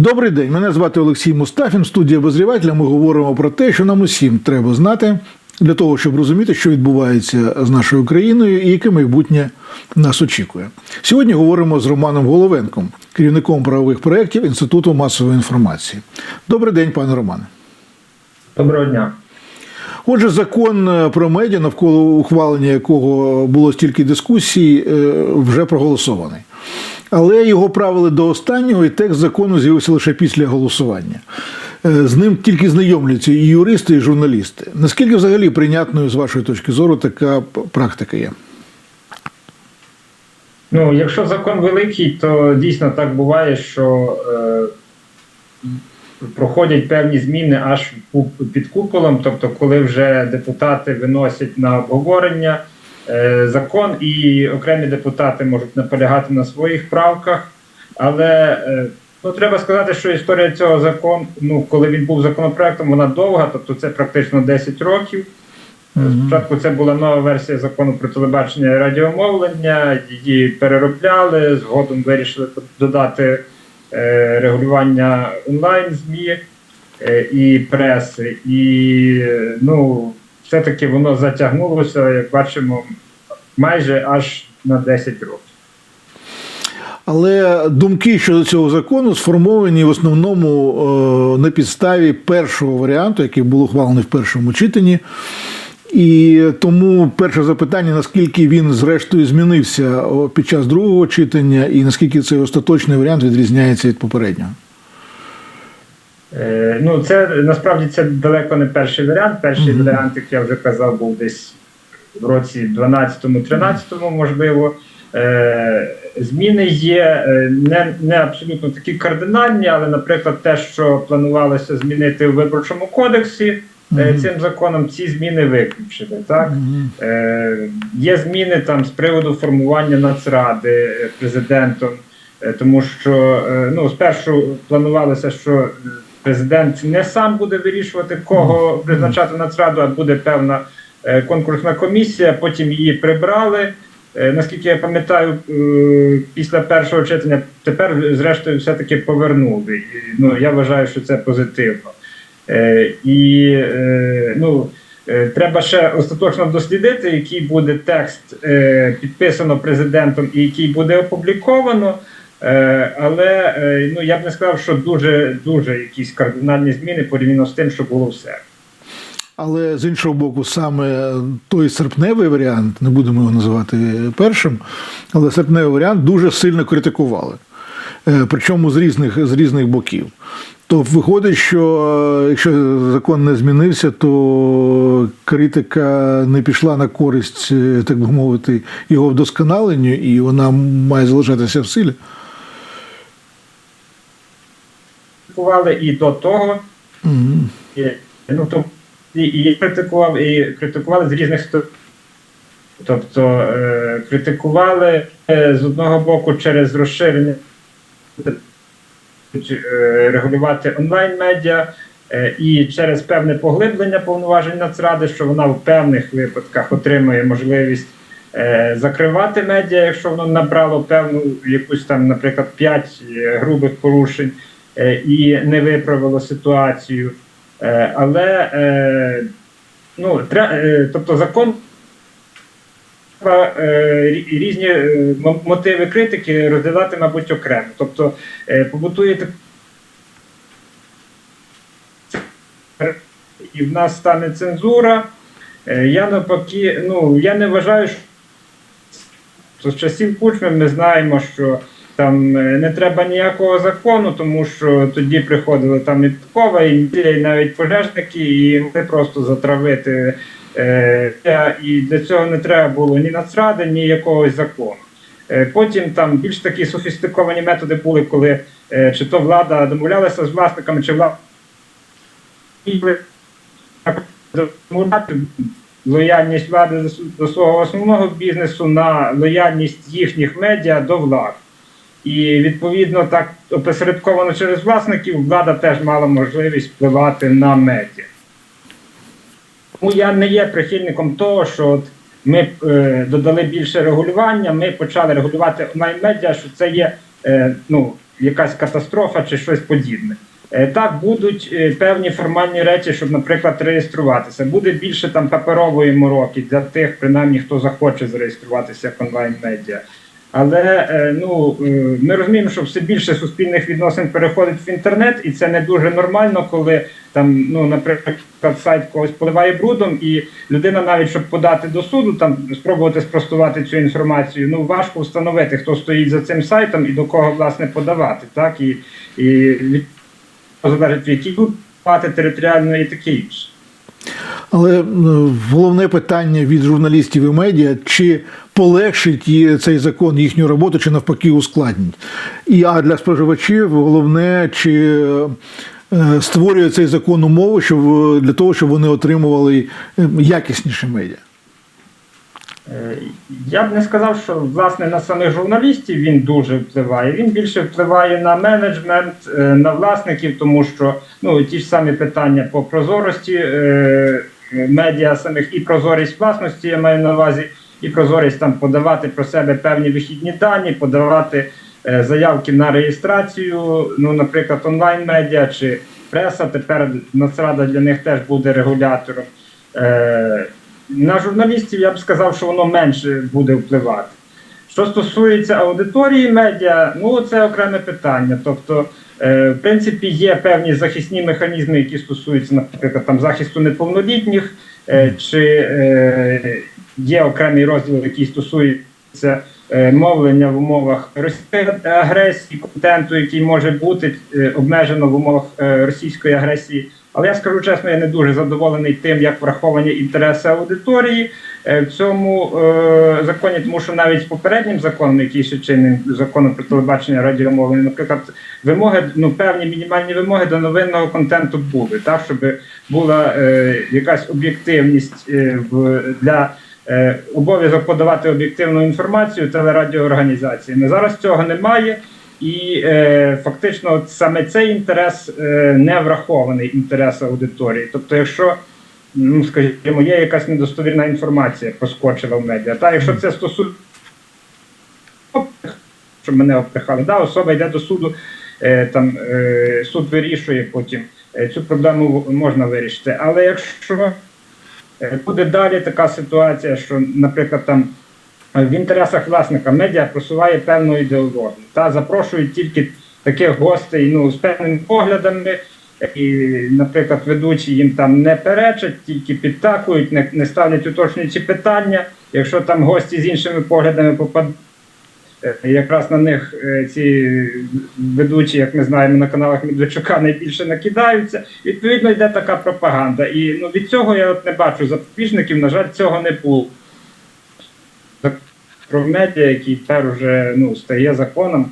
Добрий день, мене звати Олексій Мустафін. Студія обозрівателя. Ми говоримо про те, що нам усім треба знати для того, щоб розуміти, що відбувається з нашою країною і яке майбутнє нас очікує. Сьогодні говоримо з Романом Головенком, керівником правових проєктів Інституту масової інформації. Добрий день, пане Романе. Доброго дня. Отже, закон е, про медіа, навколо ухвалення якого було стільки дискусій, е, вже проголосований. Але його правили до останнього, і текст закону з'явився лише після голосування. Е, З ним тільки знайомляться і юристи, і журналісти. Наскільки взагалі прийнятною з вашої точки зору така практика є? Ну, якщо закон великий, то дійсно так буває, що е, проходять певні зміни аж під куполом, тобто, коли вже депутати виносять на обговорення закон, і окремі депутати можуть наполягати на своїх правках. Але е, ну, треба сказати, що історія цього закону, ну, коли він був законопроектом, вона довга, тобто це практично 10 років. Спочатку це була нова версія закону про телебачення і радіомовлення, її переробляли, згодом вирішили додати е, регулювання онлайн ЗМІ е, і преси. І е, ну, все-таки воно затягнулося, як бачимо, майже аж на 10 років. Але думки щодо цього закону сформовані в основному е, на підставі першого варіанту, який був ухвалений в першому читанні. І тому перше запитання, наскільки він зрештою змінився під час другого читання, і наскільки цей остаточний варіант відрізняється від попереднього. Е, Ну, це насправді це далеко не перший варіант. Перший Мгм. варіант, як я вже казав, був десь в році 12-13, можливо. Е, Зміни є е, не, не абсолютно такі кардинальні, але, наприклад, те, що планувалося змінити в виборчому кодексі е, Мгм. цим законом, ці зміни виключили. Так? Мгм. Е, є зміни там з приводу формування нацради президентом, тому що е, ну, спершу планувалося, що президент не сам буде вирішувати, кого призначати нацраду, а буде певна конкурсна комісія, потім її прибрали. Е, Наскільки я пам'ятаю, е, після першого читання тепер, зрештою, все-таки повернули. Ну, я вважаю, що це позитивно. Е, І е, ну, Е, Треба ще остаточно дослідити, який буде текст е, підписано президентом і який буде опубліковано. Е, але е, ну, я б не сказав, що дуже дуже якісь кардинальні зміни порівняно з тим, що було в серпні. Але з іншого боку, саме той серпневий варіант, не будемо його називати першим, але серпневий варіант дуже сильно критикували. Е, Причому з різних, з різних боків. То виходить, що е, якщо закон не змінився, то критика не пішла на користь, е, так би мовити, його вдосконаленню, і вона має залишатися в силі. Критикували і до того, Мгм. і, ну, то, і, і критикував, і критикували з різних сторон. Тобто е, критикували е, з одного боку через розширення е, регулювати онлайн-медіа е, і через певне поглиблення повноважень Нацради, що вона в певних випадках отримує можливість е, закривати медіа, якщо воно набрало певну якусь там, наприклад, 5 грубих порушень е, і не виправило ситуацію. Е, Але е, ну, е, тобто закон треба різні мотиви критики розділати, мабуть, окремо. Тобто е, побутує і в нас стане цензура. Я навпаки, ну я не вважаю, що з часів Кучми ми знаємо, що там е, не треба ніякого закону, тому що тоді приходили там і Підкова, і навіть пожежники, і могли просто затравити. Е, і для цього не треба було ні нацради, ні якогось закону. Е, Потім там більш такі софістиковані методи були, коли чи то влада домовлялася з власниками, чи влада лояльність влади до свого основного бізнесу на лояльність їхніх медіа до влади. І відповідно так опосередковано через власників влада теж мала можливість впливати на медіа. Тому я не є прихильником того, що от ми е, додали більше регулювання, ми почали регулювати онлайн-медіа, що це є е, ну, якась катастрофа чи щось подібне. Е, Так, будуть е, певні формальні речі, щоб, наприклад, реєструватися. Буде більше там паперової мороки для тих, принаймні, хто захоче зареєструватися як онлайн-медіа. Але е, ну, е, ми розуміємо, що все більше суспільних відносин переходить в інтернет, і це не дуже нормально, коли там, ну, наприклад, сайт когось поливає брудом, і людина, навіть щоб подати до суду, там спробувати спростувати цю інформацію. Ну важко встановити, хто стоїть за цим сайтом і до кого власне подавати. Так і, і від залежить, плати територіально і таке інше. Але е, головне питання від журналістів і медіа: чи полегшить цей закон їхню роботу, чи навпаки ускладнить. І а для споживачів головне, чи е, створює цей закон умови, щоб е, для того, щоб вони отримували якісніше якісніші медіа. Е, Я б не сказав, що власне на самих журналістів він дуже впливає. Він більше впливає на менеджмент, е, на власників, тому що ну ті ж самі питання по прозорості е, медіа самих і прозорість власності, я маю на увазі, і прозорість там подавати про себе певні вихідні дані, подавати заявки на реєстрацію. Ну, наприклад, онлайн-медіа чи преса. Тепер Нацрада для них теж буде регулятором. На журналістів я б сказав, що воно менше буде впливати. Що стосується аудиторії медіа, ну це окреме питання. Тобто, е, в принципі, є певні захисні механізми, які стосуються, наприклад, там захисту неповнолітніх, е, чи е, є окремий розділ, який стосується мовлення в умовах російської агресії, контенту, який може бути обмежено в умовах російської агресії. Але я скажу чесно, я не дуже задоволений тим, як враховані інтереси аудиторії е, в цьому е, законі, тому що навіть попереднім законом, який ще чинний законом про телебачення радіомовлення, наприклад, вимоги, ну певні мінімальні вимоги до новинного контенту були, так щоб була е, якась об'єктивність е, в для. е, Обов'язок подавати об'єктивну інформацію телерадіоорганізаціями. Зараз цього немає, і е, фактично саме цей інтерес е, не врахований інтерес аудиторії. Тобто, якщо ну скажімо, є якась недостовірна інформація проскочила в медіа, та якщо це стосується щоб мене обпихали, да, особа йде до суду, е, там е, суд вирішує потім е, цю проблему можна вирішити. Але якщо е, буде далі така ситуація, що, наприклад, там в інтересах власника медіа просуває певну ідеологію, та запрошують тільки таких гостей ну, з певними поглядами. І, наприклад, ведучі їм там не перечать, тільки підтакують, не, не ставлять уточнюючі питання. Якщо там гості з іншими поглядами попадуть, е, якраз на них е, ці ведучі, як ми знаємо, на каналах Медведчука найбільше накидаються. Відповідно, йде така пропаганда. І ну, від цього я от не бачу запобіжників, на жаль, цього не було. Про медіа, який тепер вже ну, стає законом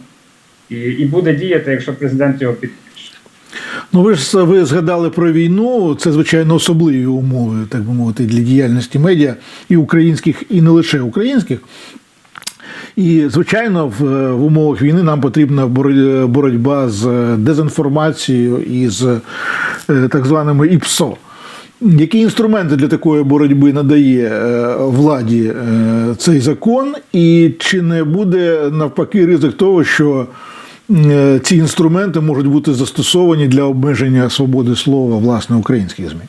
і, і буде діяти, якщо президент його підпише. Ну, ви ж ви згадали про війну. Це звичайно особливі умови, так би мовити, для діяльності медіа і українських, і не лише українських. І, звичайно, в, в умовах війни нам потрібна боротьба з дезінформацією і з е, так званими ІПСО. Які інструменти для такої боротьби надає е, владі е, цей закон, і чи не буде навпаки ризик того, що е, ці інструменти можуть бути застосовані для обмеження свободи слова власне українських ЗМІ?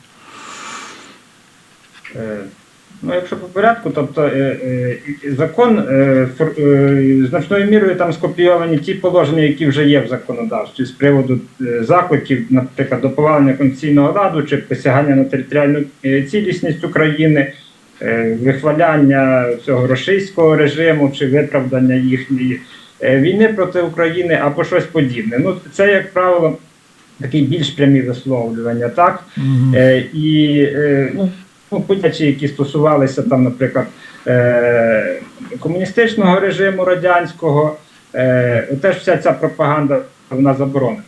Ну, якщо по порядку, тобто е, е, закон е, фор- е, значною мірою там скопійовані ті положення, які вже є в законодавстві з приводу е, закликів, наприклад, до повалення конституційного ладу чи посягання на територіальну е, цілісність України, е, вихваляння цього російського режиму чи виправдання їхньої е, війни проти України або щось подібне. Ну, це, як правило, такі більш прямі висловлювання, так? Е, і е, ну, подячі, які стосувалися там, наприклад, е, комуністичного режиму радянського, е, теж вся ця пропаганда вона заборонена.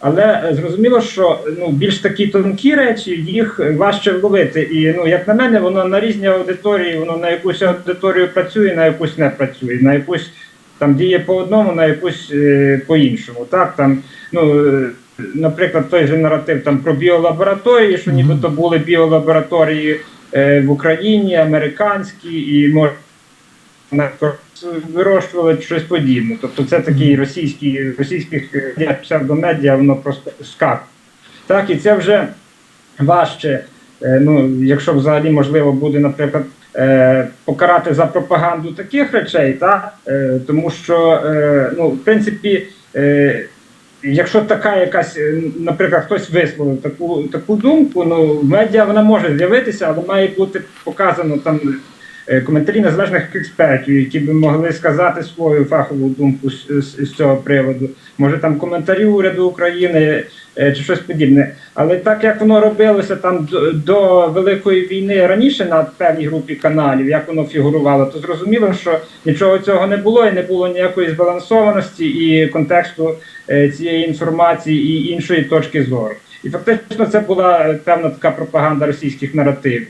Але е, зрозуміло, що ну, більш такі тонкі речі їх важче вловити. І ну, як на мене, воно на різні аудиторії, воно на якусь аудиторію працює, на якусь не працює, на якусь там діє по одному, на якусь е, по іншому. Так, там, ну, е, наприклад, той же наратив там про біолабораторії, що нібито були біолабораторії е, в Україні, американські, і можна вирощували щось подібне. Тобто це такий російський російських е, псевдомедіа, воно просто скак. Так, і це вже важче. Е, Ну, якщо взагалі можливо буде, наприклад, е, покарати за пропаганду таких речей, так? Е, тому що, е, ну, в принципі, е, якщо така якась, е, наприклад, хтось висловив таку, таку думку, ну, медіа вона може з'явитися, але має бути показано там коментарі незалежних експертів, які би могли сказати свою фахову думку з, цього приводу. Може там коментарі уряду України е, чи щось подібне. Але так як воно робилося там до, Великої війни раніше на певній групі каналів, як воно фігурувало, то зрозуміло, що нічого цього не було і не було ніякої збалансованості і контексту е, цієї інформації і іншої точки зору. І фактично це була е, певна така пропаганда російських наративів.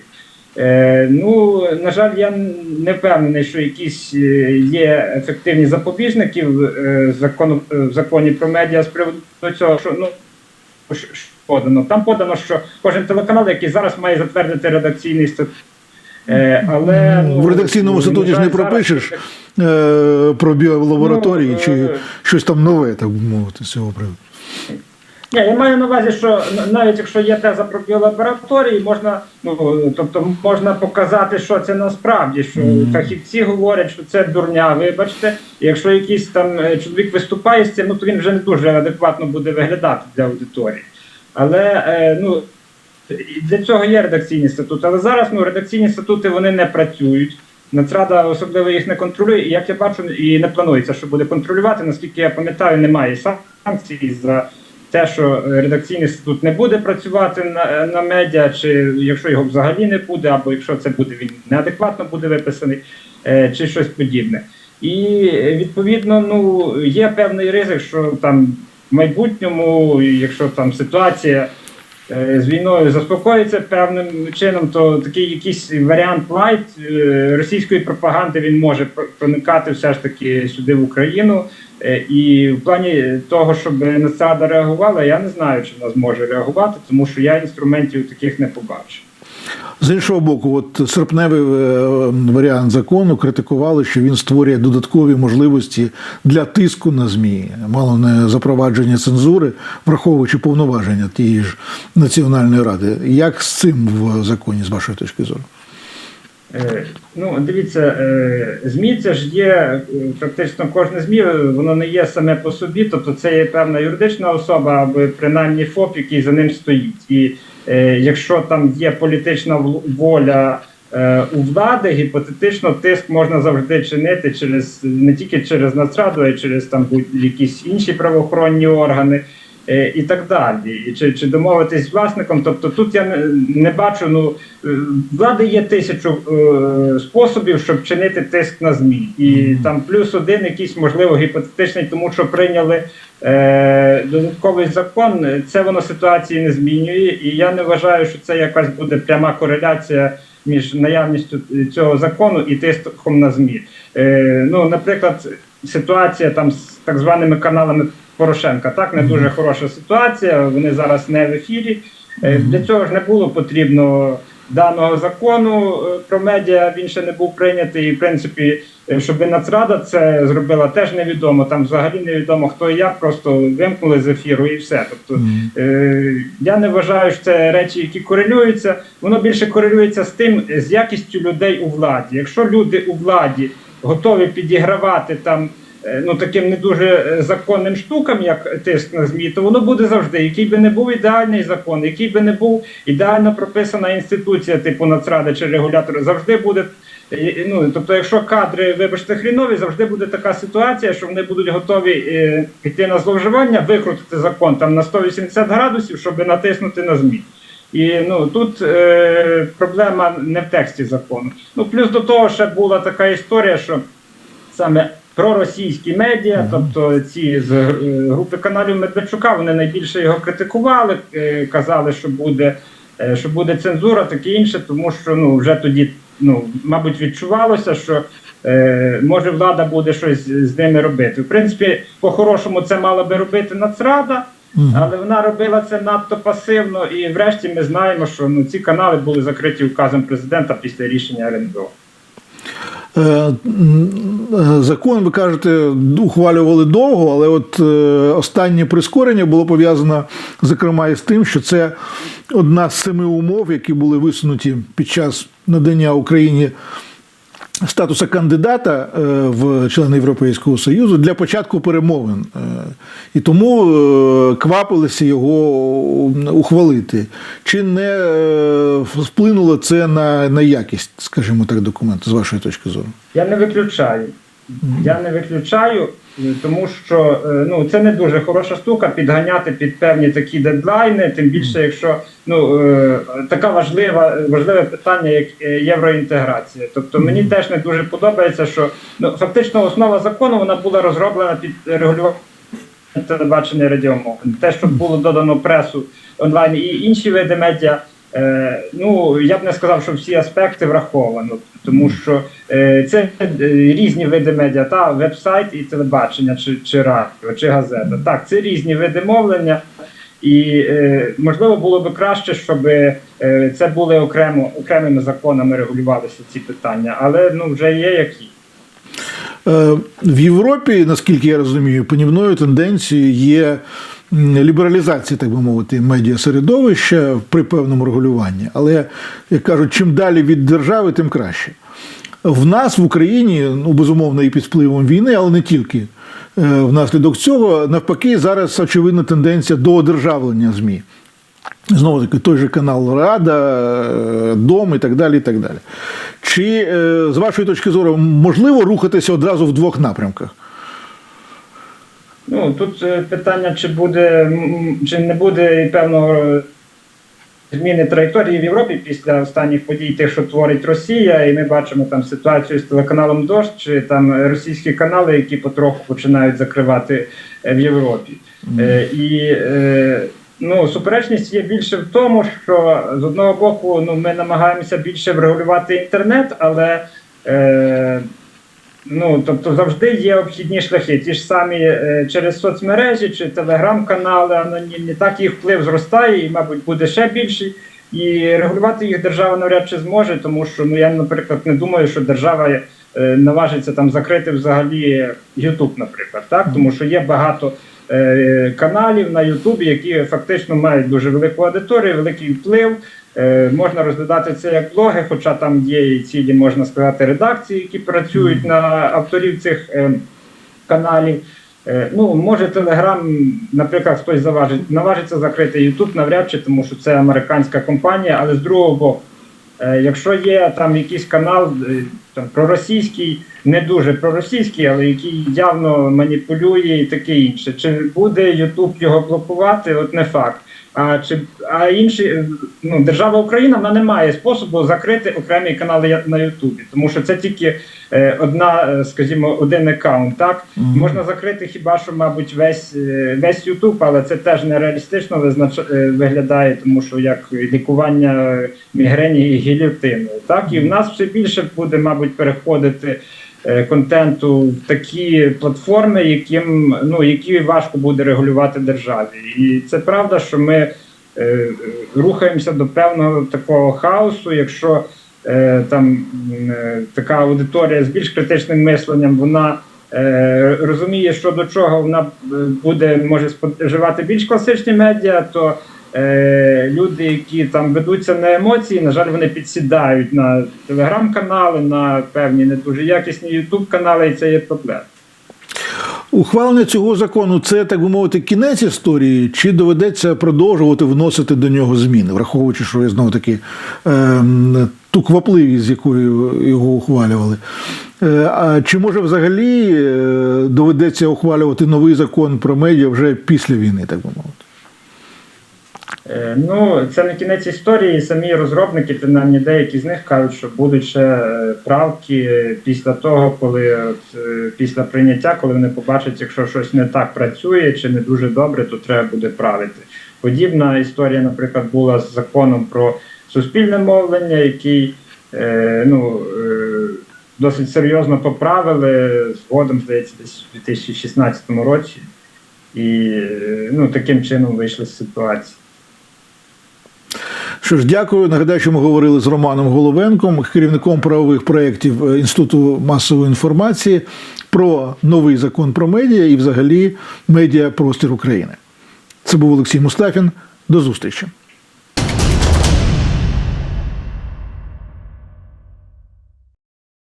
Е, ну, на жаль, я не впевнений, що якісь е, є ефективні запобіжники в, е, закону, в законі про медіа з приводу цього, що ну що подано. Там подано, що кожен телеканал, який зараз має затвердити редакційний статут. Але Ну, в редакційному статуті ж не пропишеш е, про біолабораторії Ну, чи щось там нове, так би мовити, з цього приводу. Ні, я маю на увазі, що навіть якщо є теза про біолабораторії, можна, ну тобто можна показати, що це насправді, що фахівці говорять, що це дурня, вибачте. І якщо якийсь там е, чоловік виступає з цим, ну то він вже не дуже адекватно буде виглядати для аудиторії. Але е, ну для цього є редакційні статути. Але зараз ну редакційні статути вони не працюють. Нацрада особливо їх не контролює, і як я бачу, і не планується, що буде контролювати. Наскільки я пам'ятаю, немає санкцій за те, що редакційний статут не буде працювати на, на медіа, чи якщо його взагалі не буде, або якщо це буде він неадекватно буде виписаний, е, чи щось подібне. І відповідно, ну є певний ризик, що там в майбутньому, якщо там ситуація е, з війною заспокоїться певним чином, то такий якийсь варіант лайт е, російської пропаганди він може проникати все ж таки сюди в Україну. Е, І в плані того, щоб Нацрада реагувала, я не знаю, чи вона зможе реагувати, тому що я інструментів таких не побачив. З іншого боку, от серпневий е, варіант закону критикували, що він створює додаткові можливості для тиску на ЗМІ, мало не запровадження цензури, враховуючи повноваження тієї ж Національної ради. Як з цим в законі, з вашої точки зору? Е, Ну, дивіться, е, ЗМІ це ж є е, практично кожне ЗМІ, воно не є саме по собі, тобто це є певна юридична особа або принаймні ФОП, який за ним стоїть. І е, якщо там є політична воля е, у влади, гіпотетично тиск можна завжди чинити через не тільки через Нацраду, а й через там будь-якісь інші правоохоронні органи. Е, І так далі, чи, чи домовитись з власником. Тобто тут я не, не бачу. Ну е, влади є тисячу е, способів, щоб чинити тиск на змі, і там плюс один, якийсь можливо гіпотетичний, тому що прийняли е, додатковий закон. Це воно ситуації не змінює, і я не вважаю, що це якась буде пряма кореляція між наявністю цього закону і тиском на змі. Е, ну, наприклад, ситуація там з так званими каналами Порошенка. Так, не дуже хороша ситуація. Вони зараз не в ефірі. Е, Для цього ж не було потрібно даного закону е, про медіа. Він ще не був прийнятий. І в принципі, е, щоб Нацрада це зробила, теж невідомо. Там взагалі невідомо хто і як, просто вимкнули з ефіру і все. Тобто я не вважаю, що це речі, які корелюються. Воно більше корелюється з тим, з якістю людей у владі. Якщо люди у владі готові підігравати там. Е, Ну, таким не дуже е, законним штукам, як тиск на ЗМІ, то воно буде завжди. Який би не був ідеальний закон, який би не був ідеально прописана інституція, типу Нацради чи регулятора, завжди буде. е, Ну, тобто, якщо кадри, вибачте, хрінові, завжди буде така ситуація, що вони будуть готові піти на зловживання, викрутити закон там на 180 градусів, щоб натиснути на ЗМІ. І ну тут е, проблема не в тексті закону. Ну плюс до того ще була така історія, що саме проросійські медіа, тобто ці з е, групи каналів Медведчука, вони найбільше його критикували, е, казали, що буде, е, що буде цензура, таке інше, тому що ну вже тоді, ну мабуть, відчувалося, що е, може влада буде щось з ними робити. В принципі, по-хорошому це мала би робити Нацрада. Але вона робила це надто пасивно, і врешті ми знаємо, що ну ці канали були закриті указом президента після рішення РНБО. Е, е, Закон, ви кажете, ухвалювали довго, але от е, останнє прискорення було пов'язано, зокрема, із тим, що це одна з семи умов, які були висунуті під час надання Україні статуса кандидата е, в члени Європейського Союзу для початку перемовин. Е, І тому е, квапилися його ухвалити. Чи не вплинуло це на, на якість, скажімо так, документу, з вашої точки зору? Я не виключаю. Я не виключаю, тому що е, ну це не дуже хороша штука підганяти під певні такі дедлайни, тим більше, якщо ну е, така важлива важливе питання, як е, євроінтеграція. Тобто мені теж не дуже подобається, що ну фактично основа закону вона була розроблена під регулювання телебачення радіомовлення. Те, що було додано пресу онлайн і інші види медіа. Е, ну я б не сказав, що всі аспекти враховано, тому що е, це е, різні види медіа, та веб-сайт і телебачення, чи, чи радіо, чи газета. Так, це різні види мовлення, і можливо було би краще, щоб це були окремо окремими законами регулювалися ці питання, але ну вже є які. В Європі, наскільки я розумію, панівною тенденцією є м, лібералізація, так би мовити, медіасередовища при певному регулюванні. Але, як кажуть, чим далі від держави, тим краще. В нас в Україні, ну безумовно, і під впливом війни, але не тільки. е, Внаслідок цього, навпаки, зараз очевидна тенденція до одержавлення ЗМІ. Знову таки, той же канал Рада, е, Дом і так далі. і так далі. Чи, е, з вашої точки зору, можливо рухатися одразу в двох напрямках? Ну тут е, питання, чи буде чи не буде певного е, зміни траєкторії в Європі після останніх подій, тих, що творить Росія, і ми бачимо там ситуацію з телеканалом Дощ, чи там російські канали, які потроху починають закривати е, в Європі. Е, і е, ну, суперечність є більше в тому, що з одного боку ну, ми намагаємося більше врегулювати інтернет, але е, Ну, тобто завжди є обхідні шляхи. Ті ж самі е, через соцмережі чи телеграм-канали анонімні, так їх вплив зростає і, мабуть, буде ще більший. І регулювати їх держава навряд чи зможе, тому що ну я, наприклад, не думаю, що держава е, наважиться там закрити взагалі YouTube, наприклад, так тому що є багато е, каналів на YouTube, які фактично мають дуже велику аудиторію, великий вплив. Е, можна розглядати це як блоги, хоча там є і цілі, можна сказати, редакції, які працюють на авторів цих е, каналів. Е, ну, може, Телеграм, наприклад, хтось заважить, наважиться закрити YouTube навряд чи, тому що це американська компанія, але з другого боку, якщо є там якийсь канал там, проросійський, не дуже проросійський, але який явно маніпулює і таке інше, чи буде YouTube його блокувати, от не факт. А чи а інші е, ну держава Україна вона не має способу закрити окремі канали на Ютубі, тому що це тільки е, одна, е, скажімо, один аккаунт. Так Мгм. можна закрити хіба що, мабуть, весь е, весь Ютуб, але це теж нереалістично визнач... виглядає, тому що як лікування мігрені і гільотини. Так і в нас все більше буде, мабуть, переходити контенту в такі платформи, яким ну які важко буде регулювати державі. І це правда, що ми е, е, рухаємося до певного такого хаосу, якщо е, там е, така аудиторія з більш критичним мисленням, вона. е, Розуміє, що до чого вона е, буде може споживати більш класичні медіа, то е, люди, які там ведуться на емоції, на жаль, вони підсідають на телеграм-канали, на певні не дуже якісні ютуб канали, і це є проблема. Ухвалення цього закону це, так би мовити, кінець історії, чи доведеться продовжувати вносити до нього зміни, враховуючи, що я знову таки ем, ту квапливість, з якою його ухвалювали. Е, А чи може взагалі е, доведеться ухвалювати новий закон про медіа вже після війни, так би мовити? Е, Ну, це не кінець історії. Самі розробники, принаймні деякі з них кажуть, що будуть ще е, правки після того, коли от, е, після прийняття, коли вони побачать, якщо щось не так працює чи не дуже добре, то треба буде правити. Подібна історія, наприклад, була з законом про суспільне мовлення, який е, ну, е, досить серйозно поправили згодом, здається, десь у 2016 році. І ну, таким чином вийшли з ситуації. Що ж, дякую. Нагадаю, що ми говорили з Романом Головенком, керівником правових проєктів е, Інституту масової інформації про новий закон про медіа і взагалі медіапростір України. Це був Олексій Мустафін. До зустрічі.